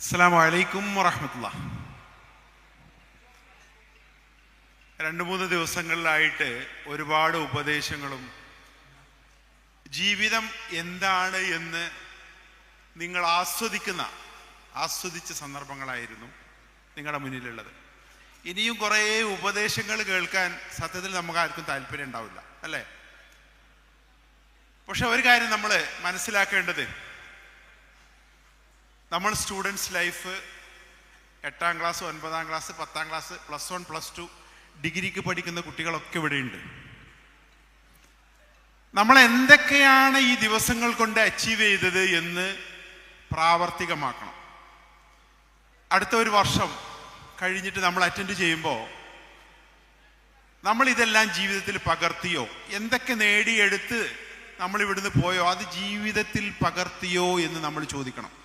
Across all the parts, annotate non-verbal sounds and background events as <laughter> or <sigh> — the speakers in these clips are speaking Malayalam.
അസ്സാം വലൈക്കും വറഹമത്തുള്ള രണ്ട് മൂന്ന് ദിവസങ്ങളിലായിട്ട് ഒരുപാട് ഉപദേശങ്ങളും ജീവിതം എന്താണ് എന്ന് നിങ്ങൾ ആസ്വദിക്കുന്ന ആസ്വദിച്ച സന്ദർഭങ്ങളായിരുന്നു നിങ്ങളുടെ മുന്നിലുള്ളത്. ഇനിയും കുറേ ഉപദേശങ്ങൾ കേൾക്കാൻ സത്യത്തിൽ നമുക്ക് ആർക്കും താല്പര്യം ഉണ്ടാവില്ല അല്ലേ? പക്ഷെ ഒരു കാര്യം നമ്മൾ മനസ്സിലാക്കേണ്ടത് നമ്മൾ സ്റ്റുഡൻസ് ലൈഫ് എട്ടാം ക്ലാസ് ഒൻപതാം ക്ലാസ് പത്താം class plus one plus two ഡിഗ്രിക്ക് പഠിക്കുന്ന കുട്ടികളൊക്കെ ഇവിടെയുണ്ട്. നമ്മൾ എന്തൊക്കെയാണ് ഈ ദിവസങ്ങൾ കൊണ്ട് അച്ചീവ് ചെയ്തത് എന്ന് പ്രാവർത്തികമാക്കണം. അടുത്ത ഒരു വർഷം കഴിഞ്ഞിട്ട് നമ്മൾ അറ്റൻഡ് ചെയ്യുമ്പോൾ നമ്മൾ ഇതെല്ലാം ജീവിതത്തിൽ പകർത്തിയോ? എന്തൊക്കെ നേടിയെടുത്ത് നമ്മൾ ഇവിടുന്ന് പോയോ? അത് ജീവിതത്തിൽ പകർത്തിയോ എന്ന് നമ്മൾ ചോദിക്കണം.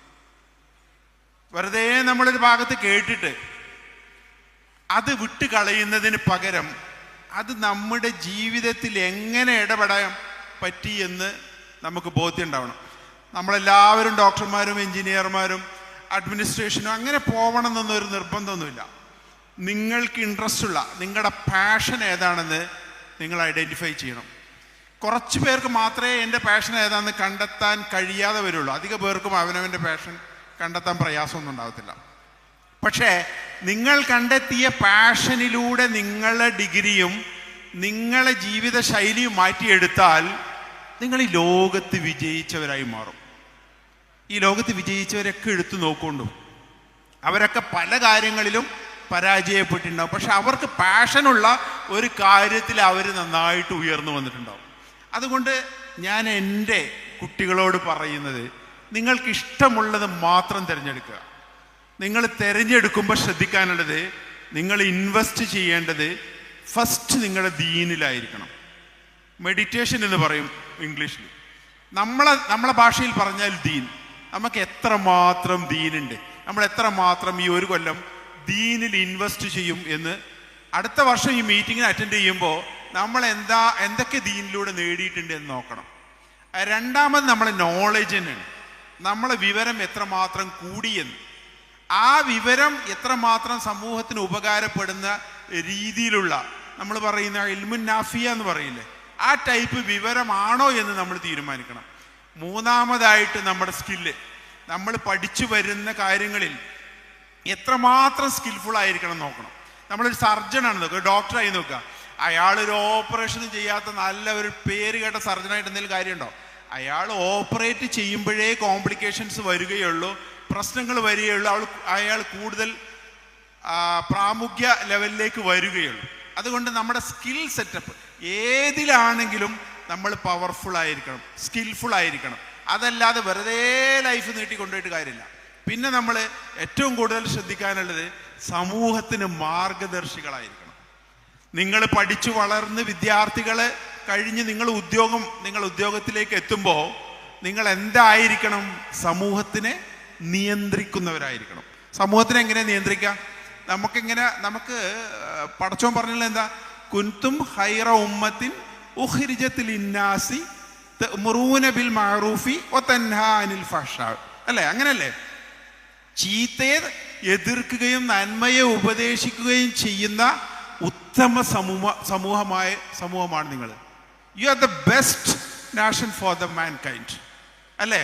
വെറുതെ നമ്മളൊരു ഭാഗത്ത് കേട്ടിട്ട് അത് വിട്ടു കളയുന്നതിന് പകരം അത് നമ്മുടെ ജീവിതത്തിൽ എങ്ങനെ ഇടപെടാൻ പറ്റി എന്ന് നമുക്ക് ബോധ്യം ഉണ്ടാവണം. നമ്മളെല്ലാവരും ഡോക്ടർമാരും എഞ്ചിനീയർമാരും അഡ്മിനിസ്ട്രേഷനും അങ്ങനെ പോകണം എന്നൊരു നിർബന്ധമൊന്നുമില്ല. നിങ്ങൾക്ക് ഇൻട്രസ്റ്റ് ഉള്ള നിങ്ങളുടെ പാഷൻ ഏതാണെന്ന് നിങ്ങൾ ഐഡന്റിഫൈ ചെയ്യണം. കുറച്ച് പേർക്ക് മാത്രമേ എന്റെ പാഷൻ ഏതാണെന്ന് കണ്ടെത്താൻ കഴിയാതെ വരുള്ളൂ. അധിക പേർക്കും അവനവന്റെ പാഷൻ കണ്ടെത്താൻ പ്രയാസമൊന്നും ഉണ്ടാകത്തില്ല. പക്ഷേ നിങ്ങൾ കണ്ടെത്തിയ പാഷനിലൂടെ നിങ്ങളുടെ ഡിഗ്രിയും നിങ്ങളെ ജീവിത ശൈലിയും മാറ്റിയെടുത്താൽ നിങ്ങൾ ഈ ലോകത്ത് വിജയിച്ചവരായി മാറും. ഈ ലോകത്ത് വിജയിച്ചവരൊക്കെ എടുത്തു നോക്കൊണ്ടു അവരൊക്കെ പല കാര്യങ്ങളിലും പരാജയപ്പെട്ടിട്ടുണ്ടാവും. പക്ഷെ അവർക്ക് പാഷനുള്ള ഒരു കാര്യത്തിൽ അവർ നന്നായിട്ട് ഉയർന്നു വന്നിട്ടുണ്ടാവും. അതുകൊണ്ട് ഞാൻ എന്റെ കുട്ടികളോട് പറയുന്നത് നിങ്ങൾക്ക് ഇഷ്ടമുള്ളത് മാത്രം തിരഞ്ഞെടുക്കുക. നിങ്ങൾ തിരഞ്ഞെടുക്കുമ്പോൾ ശ്രദ്ധിക്കാനുള്ളത് നിങ്ങൾ ഇൻവെസ്റ്റ് ചെയ്യേണ്ടത് ഫസ്റ്റ് നിങ്ങളുടെ ദീനിലായിരിക്കണം. മെഡിറ്റേഷൻ എന്ന് പറയും ഇംഗ്ലീഷിൽ നമ്മളെ നമ്മളെ ഭാഷയിൽ പറഞ്ഞാൽ ദീൻ. നമുക്ക് എത്ര എത്രമാത്രം ദീനുണ്ട്. നമ്മൾ എത്ര മാത്രം ഈ ഒരു കൊല്ലം ദീനിൽ ഇൻവെസ്റ്റ് ചെയ്യും എന്ന് അടുത്ത വർഷം ഈ മീറ്റിങ്ങിന് അറ്റൻഡ് ചെയ്യുമ്പോൾ നമ്മൾ എന്താ എന്തൊക്കെ ദീനിലൂടെ നേടിയിട്ടുണ്ട് എന്ന് നോക്കണം. രണ്ടാമത് നമ്മളെ നോളജ് തന്നെയാണ്. നമ്മളെ വിവരം എത്രമാത്രം കൂടിയെന്ന്. ആ വിവരം എത്രമാത്രം സമൂഹത്തിന് ഉപകാരപ്പെടുന്ന രീതിയിലുള്ള നമ്മൾ പറയുന്ന ഇൽമുൻ നാഫിയ എന്ന് പറയില്ലേ ആ ടൈപ്പ് വിവരമാണോ എന്ന് നമ്മൾ തീരുമാനിക്കണം. മൂന്നാമതായിട്ട് നമ്മുടെ സ്കില്ല്. നമ്മൾ പഠിച്ചു വരുന്ന കാര്യങ്ങളിൽ എത്രമാത്രം സ്കിൽഫുൾ ആയിരിക്കണം നോക്കണം. നമ്മളൊരു സർജനാണ് നോക്കുക ഡോക്ടറായി നോക്കുക. അയാൾ ഒരു ഓപ്പറേഷൻ ചെയ്യാത്ത നല്ല ഒരു പേര് കേട്ട സർജനായിട്ട് എന്തെങ്കിലും കാര്യമുണ്ടോ? അയാൾ ഓപ്പറേറ്റ് ചെയ്യുമ്പോഴേ കോംപ്ലിക്കേഷൻസ് വരികയുള്ളൂ പ്രശ്നങ്ങൾ വരികയുള്ളൂ അവൾ അയാൾ കൂടുതൽ പ്രാമുഖ്യ ലെവലിലേക്ക് വരികയുള്ളൂ. അതുകൊണ്ട് നമ്മുടെ സ്കിൽ സെറ്റപ്പ് ഏതിലാണെങ്കിലും നമ്മൾ പവർഫുൾ ആയിരിക്കണം സ്കിൽഫുൾ ആയിരിക്കണം. അതല്ലാതെ വെറുതെ ലൈഫ് നീട്ടി കൊണ്ടുപോയിട്ട് കാര്യമില്ല. പിന്നെ നമ്മൾ ഏറ്റവും കൂടുതൽ ശ്രദ്ധിക്കാനുള്ളത് സമൂഹത്തിന് മാർഗദർശികളായിരിക്കണം. നിങ്ങൾ പഠിച്ചു വളർന്ന് വിദ്യാർത്ഥികളെ കഴിഞ്ഞ് നിങ്ങൾ ഉദ്യോഗം നിങ്ങൾ ഉദ്യോഗത്തിലേക്ക് എത്തുമ്പോൾ നിങ്ങൾ എന്തായിരിക്കണം? സമൂഹത്തിനെ നിയന്ത്രിക്കുന്നവരായിരിക്കണം. സമൂഹത്തിനെ എങ്ങനെ നിയന്ത്രിക്കാം? നമുക്കിങ്ങനെ നമുക്ക് പടച്ചോൻ പറഞ്ഞുള്ള എന്താ? കുൻതും ഹൈറ ഉമ്മത്തിൻ ഉഹ്രിജത്തിൽ ഇന്നാസി മുറൂന ബിൽ മാറൂഫി ഒ അനിൽ ഫഷ അല്ലേ? അങ്ങനല്ലേ? ചീത്തയെ എതിർക്കുകയും നന്മയെ ഉപദേശിക്കുകയും ചെയ്യുന്ന ഉത്തമ സമൂഹ സമൂഹമായ സമൂഹമാണ് നിങ്ങൾ. You are the best nation for the mankind അല്ലേ?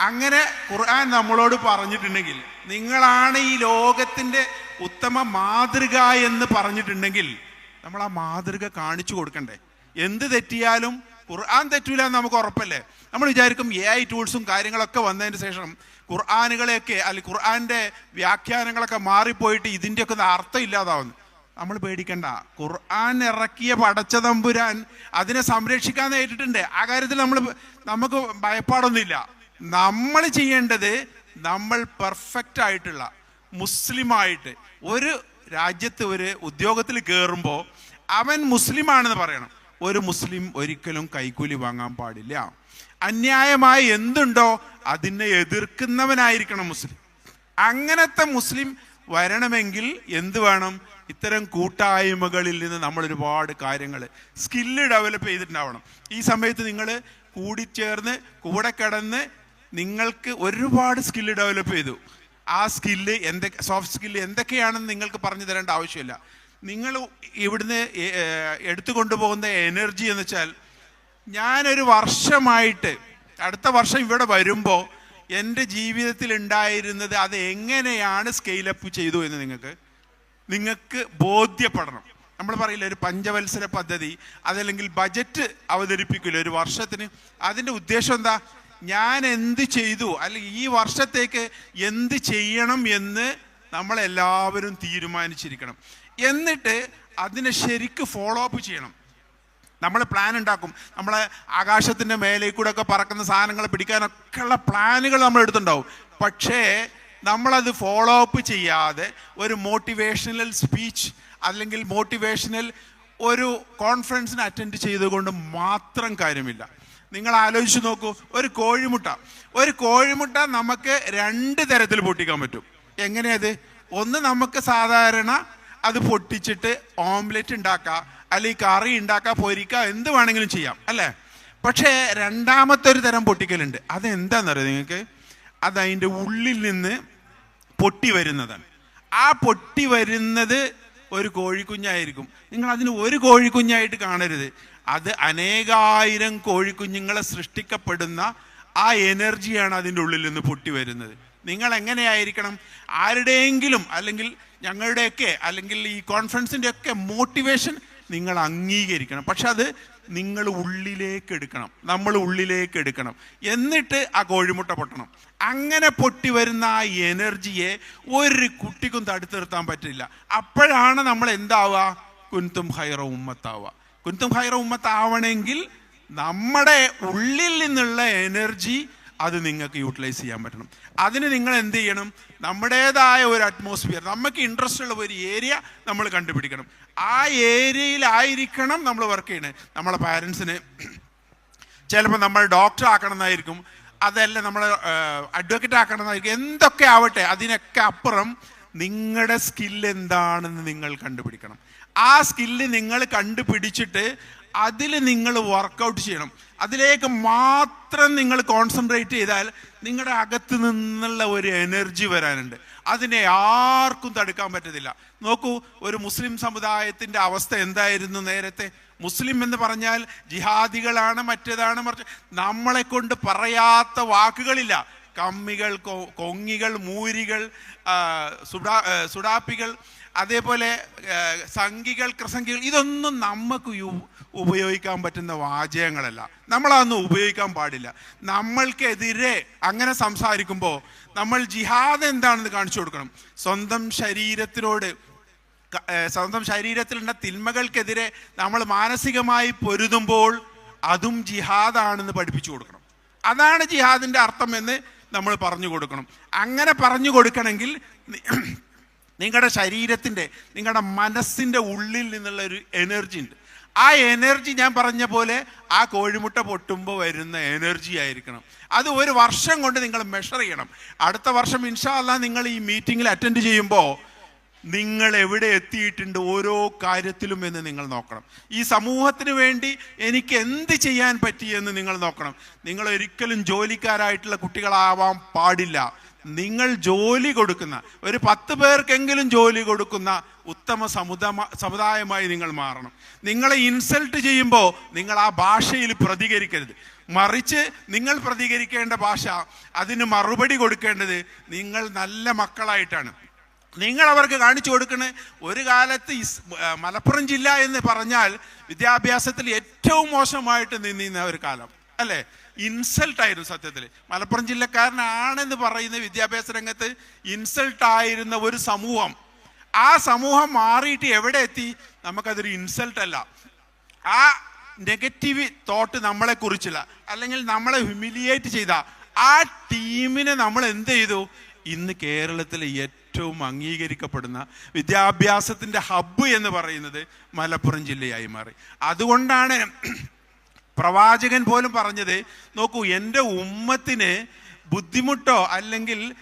അങ്ങനെ ഖുർആൻ നമ്മളോട് പറഞ്ഞിട്ടുണ്ടെങ്കിൽ നിങ്ങളാണ് ഈ ലോകത്തിന്റെ ഉത്തമ മാതൃക എന്ന് പറഞ്ഞിട്ടുണ്ടെങ്കിൽ നമ്മൾ ആ മാതൃക കാണിച്ചു കൊടുക്കണ്ടേ? എന്ത് തെറ്റിയാലും ഖുർആൻ തെറ്റൂല എന്ന് നമുക്ക് ഉറപ്പല്ലേ? നമ്മൾ വിചാരിക്കും എ ഐ ടൂൾസും കാര്യങ്ങളൊക്കെ വന്നതിന് ശേഷം ഖുർആാനുകളെയൊക്കെ അല്ലെങ്കിൽ ഖുർആാന്റെ വ്യാഖ്യാനങ്ങളൊക്കെ മാറിപ്പോയിട്ട് ഇതിന്റെയൊക്കെ അർത്ഥം ഇല്ലാതാവുന്നു. നമ്മൾ പേടിക്കണ്ട. ഖുർആൻ ഇറക്കിയ പടച്ച തമ്പുരാൻ അതിനെ സംരക്ഷിക്കാൻ നേരിട്ടുണ്ട് ആ കാര്യത്തിൽ നമ്മൾ നമുക്ക് ഭയപ്പാടൊന്നുമില്ല. നമ്മൾ ചെയ്യേണ്ടത് നമ്മൾ പെർഫെക്റ്റ് ആയിട്ടുള്ള മുസ്ലിമായിട്ട് ഒരു രാജ്യത്ത് ഒരു ഉദ്യോഗത്തിൽ കയറുമ്പോൾ അവൻ മുസ്ലിമാണെന്ന് പറയണം. ഒരു മുസ്ലിം ഒരിക്കലും കൈക്കൂലി വാങ്ങാൻ പാടില്ല. അന്യായമായി എന്തുണ്ടോ അതിനെ എതിർക്കുന്നവനായിരിക്കണം മുസ്ലിം. അങ്ങനത്തെ മുസ്ലിം വരണമെങ്കിൽ എന്ത് വേണം? ഇത്തരം കൂട്ടായ്മകളിൽ നിന്ന് നമ്മൾ ഒരുപാട് കാര്യങ്ങൾ സ്കില്ല് ഡെവലപ്പ് ചെയ്തിട്ടുണ്ടാവണം. ഈ സമയത്ത് നിങ്ങൾ കൂടിച്ചേർന്ന് കൂടെ കിടന്ന് നിങ്ങൾക്ക് ഒരുപാട് സ്കില്ല് ഡെവലപ്പ് ചെയ്തു. ആ സ്കില്ല് എന്തൊക്കെ സോഫ്റ്റ് സ്കില്ല് എന്തൊക്കെയാണെന്ന് നിങ്ങൾക്ക് പറഞ്ഞു തരേണ്ട ആവശ്യമില്ല. നിങ്ങൾ ഇവിടുന്ന് എടുത്തു കൊണ്ടുപോകുന്ന എനർജി എന്ന് വെച്ചാൽ ഞാനൊരു വർഷമായിട്ട് അടുത്ത വർഷം ഇവിടെ വരുമ്പോൾ എന്റെ ജീവിതത്തിൽ ഉണ്ടായിരുന്നത് അത് എങ്ങനെയാണ് സ്കെയിലപ്പ് ചെയ്തു എന്ന് നിങ്ങൾക്ക്? നിങ്ങൾക്ക് ബോധ്യപ്പെടണം. നമ്മൾ പറയില്ല ഒരു പഞ്ചവത്സര പദ്ധതി അതല്ലെങ്കിൽ ബജറ്റ് അവതരിപ്പിക്കില്ല ഒരു വർഷത്തിന്? അതിന്റെ ഉദ്ദേശം എന്താ? ഞാൻ എന്ത് ചെയ്തു അല്ലെങ്കിൽ ഈ വർഷത്തേക്ക് എന്ത് ചെയ്യണം എന്ന് നമ്മളെല്ലാവരും തീരുമാനിച്ചിരിക്കണം. എന്നിട്ട് അതിനെ ശരിക്ക് ഫോളോ അപ്പ് ചെയ്യണം. നമ്മൾ പ്ലാൻ ഉണ്ടാക്കും. നമ്മളെ ആകാശത്തിന്റെ മേലെ കൂടെ ഒക്കെ പറക്കുന്ന സാധനങ്ങൾ പിടിക്കാനൊക്കെയുള്ള പ്ലാനുകൾ നമ്മൾ എടുത്തുണ്ടാവും പക്ഷേ നമ്മളത് ഫോളോ അപ്പ് ചെയ്യാതെ ഒരു മോട്ടിവേഷണൽ സ്പീച്ച് അല്ലെങ്കിൽ മോട്ടിവേഷണൽ ഒരു കോൺഫറൻസിന് അറ്റൻഡ് ചെയ്തുകൊണ്ട് മാത്രം കാര്യമില്ല. നിങ്ങൾ ആലോചിച്ച് നോക്കൂ ഒരു കോഴിമുട്ട. ഒരു കോഴിമുട്ട നമുക്ക് രണ്ട് തരത്തിൽ പൊട്ടിക്കാൻ പറ്റും. എങ്ങനെയത് ഒന്ന് നമുക്ക് സാധാരണ അത് പൊട്ടിച്ചിട്ട് ഓംലെറ്റ് ഉണ്ടാക്കുക അല്ലെങ്കിൽ കറി ഉണ്ടാക്കാൻ പൊരിക്കുക എന്ത് വേണമെങ്കിലും ചെയ്യാം അല്ലേ? പക്ഷേ രണ്ടാമത്തെ ഒരു തരം പൊട്ടിക്കലുണ്ട്. അതെന്താണെന്നറിയോ നിങ്ങൾക്ക്? അത് അതിന്റെ ഉള്ളിൽ നിന്ന് പൊട്ടി വരുന്നതാണ്. ആ പൊട്ടി വരുന്നത് ഒരു കോഴിക്കുഞ്ഞായിരിക്കും. നിങ്ങൾ അതിന് ഒരു കോഴിക്കുഞ്ഞായിട്ട് കാണരുത്. അത് അനേകായിരം കോഴിക്കുഞ്ഞുങ്ങളെ സൃഷ്ടിക്കപ്പെടുന്ന ആ എനർജിയാണ് അതിന്റെ ഉള്ളിൽ നിന്ന് പൊട്ടി വരുന്നത്. നിങ്ങൾ എങ്ങനെയായിരിക്കണം ആരുടെയെങ്കിലും അല്ലെങ്കിൽ ഞങ്ങളുടെയൊക്കെ അല്ലെങ്കിൽ ഈ കോൺഫറൻസിന്റെ ഒക്കെ മോട്ടിവേഷൻ നിങ്ങൾ അംഗീകരിക്കണം. പക്ഷെ അത് നിങ്ങൾ ഉള്ളിലേക്ക് എടുക്കണം. നമ്മൾ ഉള്ളിലേക്ക് എടുക്കണം. എന്നിട്ട് ആ കോഴിമുട്ട പൊട്ടണം. അങ്ങനെ പൊട്ടി വരുന്ന ആ എനർജിയെ ഒരു കുട്ടിക്കും തടുത്തു നിർത്താൻ പറ്റില്ല. അപ്പോഴാണ് നമ്മൾ എന്താവുക? കുന്തും ഹൈറ ഉമ്മത്താവുക. കുന്തും ഹൈറ ഉമ്മത്താവണമെങ്കിൽ നമ്മുടെ ഉള്ളിൽ നിന്നുള്ള എനർജി അത് നിങ്ങൾക്ക് യൂട്ടിലൈസ് ചെയ്യാൻ പറ്റണം. അതിന് നിങ്ങൾ എന്ത് ചെയ്യണം? നമ്മുടേതായ ഒരു അറ്റ്മോസ്ഫിയർ നമുക്ക് ഇൻട്രസ്റ്റ് ഉള്ള ഒരു ഏരിയ നമ്മൾ കണ്ടുപിടിക്കണം. ആ ഏരിയയിലായിരിക്കണം നമ്മൾ വർക്ക് ചെയ്യണത് നമ്മളെ പാരൻസിന് ചിലപ്പോൾ നമ്മൾ ഡോക്ടർ ആക്കണം എന്നായിരിക്കും അതല്ല നമ്മൾ അഡ്വക്കേറ്റ് ആക്കണം എന്നായിരിക്കും എന്തൊക്കെ ആവട്ടെ അതിനൊക്കെ അപ്പുറം നിങ്ങളുടെ സ്കില്ല് എന്താണെന്ന് നിങ്ങൾ കണ്ടുപിടിക്കണം. ആ സ്കില്ല് നിങ്ങൾ കണ്ടുപിടിച്ചിട്ട് അതിൽ നിങ്ങൾ വർക്കൗട്ട് ചെയ്യണം. അതിലേക്ക് മാത്രം നിങ്ങൾ കോൺസെൻട്രേറ്റ് ചെയ്താൽ നിങ്ങളുടെ അകത്ത് നിന്നുള്ള ഒരു എനർജി വരാനുണ്ട്. അതിനെ ആർക്കും തടുക്കാൻ പറ്റത്തില്ല. നോക്കൂ ഒരു മുസ്ലിം സമുദായത്തിന്റെ അവസ്ഥ എന്തായിരുന്നു നേരത്തെ? മുസ്ലിം എന്ന് പറഞ്ഞാൽ ജിഹാദികളാണ് മറ്റേതാണ് മറിച്ച് നമ്മളെ കൊണ്ട് പറയാത്ത വാക്കുകളില്ല. കമ്മികൾ കൊങ്ങികൾ മൂരികൾ സുഡാ സുഡാപ്പികൾ അതേപോലെ സംഘികൾ കൃസംഖികൾ ഇതൊന്നും നമുക്ക് ഉപയോഗിക്കാൻ പറ്റുന്ന വാചകങ്ങളല്ല. നമ്മളതൊന്നും ഉപയോഗിക്കാൻ പാടില്ല. നമ്മൾക്കെതിരെ അങ്ങനെ സംസാരിക്കുമ്പോൾ നമ്മൾ ജിഹാദ് എന്താണെന്ന് കാണിച്ചു കൊടുക്കണം. സ്വന്തം ശരീരത്തിനോട് സ്വന്തം ശരീരത്തിലുള്ള തിന്മകൾക്കെതിരെ നമ്മൾ മാനസികമായി പൊരുതുമ്പോൾ അതും ജിഹാദാണെന്ന് പഠിപ്പിച്ചു കൊടുക്കണം. അതാണ് ജിഹാദിന്റെ അർത്ഥം എന്ന് നമ്മൾ പറഞ്ഞു കൊടുക്കണം. അങ്ങനെ പറഞ്ഞു കൊടുക്കണമെങ്കിൽ <clears throat> നിങ്ങളുടെ ശരീരത്തിന്റെ നിങ്ങളുടെ മനസ്സിന്റെ ഉള്ളിൽ നിന്നുള്ള ഒരു എനർജി ഉണ്ട്. ആ എനർജി ഞാൻ പറഞ്ഞ പോലെ ആ കോഴിമുട്ട പൊട്ടുമ്പോൾ വരുന്ന എനർജി ആയിരിക്കണം. അത് ഒരു വർഷം കൊണ്ട് നിങ്ങൾ മെഷർ ചെയ്യണം. അടുത്ത വർഷം ഇൻഷാല്ല നിങ്ങൾ ഈ മീറ്റിങ്ങിൽ അറ്റൻഡ് ചെയ്യുമ്പോൾ നിങ്ങൾ എവിടെ എത്തിയിട്ടുണ്ട് ഓരോ കാര്യത്തിലും എന്ന് നിങ്ങൾ നോക്കണം. ഈ സമൂഹത്തിന് വേണ്ടി എനിക്ക് എന്ത് ചെയ്യാൻ പറ്റിയെന്ന് നിങ്ങൾ നോക്കണം. നിങ്ങൾ ഒരിക്കലും ജോലിക്കാരായിട്ടുള്ള കുട്ടികളാവാൻ പാടില്ല. നിങ്ങൾ ജോലി കൊടുക്കുന്ന ഒരു പത്ത് പേർക്കെങ്കിലും ജോലി കൊടുക്കുന്ന ഉത്തമ സമുദായ സമുദായമായി നിങ്ങൾ മാറണം. നിങ്ങളെ ഇൻസൾട്ട് ചെയ്യുമ്പോൾ നിങ്ങൾ ആ ഭാഷയിൽ പ്രതികരിക്കരുത്. മറിച്ച് നിങ്ങൾ പ്രതികരിക്കേണ്ട ഭാഷ അതിന് മറുപടി കൊടുക്കേണ്ടത് നിങ്ങൾ നല്ല മക്കളായിട്ടാണ്. നിങ്ങൾ അവർക്ക് കാണിച്ചു കൊടുക്കണേ. ഒരു കാലത്ത് മലപ്പുറം ജില്ല എന്ന് പറഞ്ഞാൽ വിദ്യാഭ്യാസത്തിൽ ഏറ്റവും മോശമായിട്ട് നിന്നിരുന്ന ഒരു കാലം. അല്ലേ? ഇൻസൾട്ട് ആയിരുന്നു സത്യത്തിൽ മലപ്പുറം ജില്ലക്കാരനാണെന്ന് പറയുന്ന വിദ്യാഭ്യാസ രംഗത്ത് ഇൻസൾട്ട് ആയിരുന്ന ഒരു സമൂഹം. ആ സമൂഹം മാറിയിട്ട് എവിടെ എത്തി? നമുക്കതൊരു ഇൻസൾട്ട് അല്ല. ആ നെഗറ്റീവ് തോട്ട് നമ്മളെ കുറിച്ചില്ല. അല്ലെങ്കിൽ നമ്മളെ ഹ്യൂമിലിയേറ്റ് ചെയ്ത ആ ടീമിനെ നമ്മൾ എന്ത് ചെയ്തു? ഇന്ന് കേരളത്തിലെ ഏറ്റവും അംഗീകരിക്കപ്പെടുന്ന വിദ്യാഭ്യാസത്തിന്റെ ഹബ്ബ് എന്ന് പറയുന്നത് മലപ്പുറം ജില്ലയായി മാറി. അതുകൊണ്ടാണ് പ്രവാചകൻ പോലും പറഞ്ഞത് നോക്കൂ എന്റെ ഉമ്മത്തിന് ബുദ്ധിമുട്ടോ അല്ലെങ്കിൽ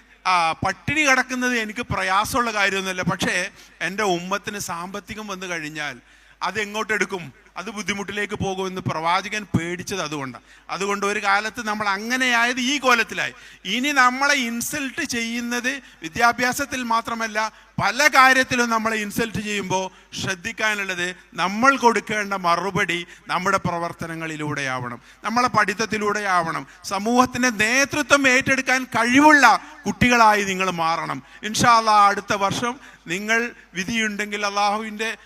പട്ടിണി കിടക്കുന്നത് എനിക്ക് പ്രയാസമുള്ള കാര്യമൊന്നുമല്ല. പക്ഷേ എന്റെ ഉമ്മത്തിന് സാമ്പത്തികം വന്നു കഴിഞ്ഞാൽ അത് എങ്ങോട്ടെടുക്കും അത് ബുദ്ധിമുട്ടിലേക്ക് പോകുമെന്ന് പ്രവാചകൻ പേടിച്ചത് അതുകൊണ്ടാണ് അതുകൊണ്ട് ഒരു കാലത്ത് നമ്മൾ അങ്ങനെയായത് ഈ കോലത്തിലായി. ഇനി നമ്മളെ ഇൻസൾട്ട് ചെയ്യുന്നത് വിദ്യാഭ്യാസത്തിൽ മാത്രമല്ല പല കാര്യത്തിലും നമ്മളെ ഇൻസൾട്ട് ചെയ്യുമ്പോൾ ശ്രദ്ധിക്കാനുള്ളത് നമ്മൾ കൊടുക്കേണ്ട മറുപടി നമ്മുടെ പ്രവർത്തനങ്ങളിലൂടെയാവണം. നമ്മളെ പഠിത്തത്തിലൂടെയാവണം. സമൂഹത്തിന്റെ നേതൃത്വം ഏറ്റെടുക്കാൻ കഴിവുള്ള കുട്ടികളായി നിങ്ങൾ മാറണം. ഇൻഷാല്ല അടുത്ത വർഷം നിങ്ങൾ വിധിയുണ്ടെങ്കിൽ അള്ളാഹുവിന്റെ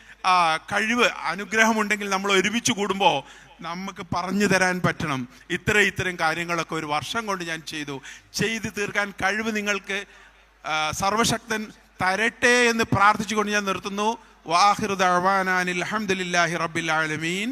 കഴിവ് അനുഗ്രഹമുണ്ടെങ്കിൽ നമ്മൾ ഒരുമിച്ച് കൂടുമ്പോൾ നമുക്ക് പറഞ്ഞു തരാൻ പറ്റണം. ഇത്ര ഇത്തരം കാര്യങ്ങളൊക്കെ ഒരു വർഷം കൊണ്ട് ഞാൻ ചെയ്തു. ചെയ്തു തീർക്കാൻ കഴിവ് നിങ്ങൾക്ക് സർവശക്തൻ തരട്ടെ എന്ന് പ്രാർത്ഥിച്ചുകൊണ്ട് ഞാൻ നിർത്തുന്നു. വാഹിർ ദഅ്വാനാനിൽ അലഹമുല്ലാഹി റബ്ബിൽ ആലമീൻ.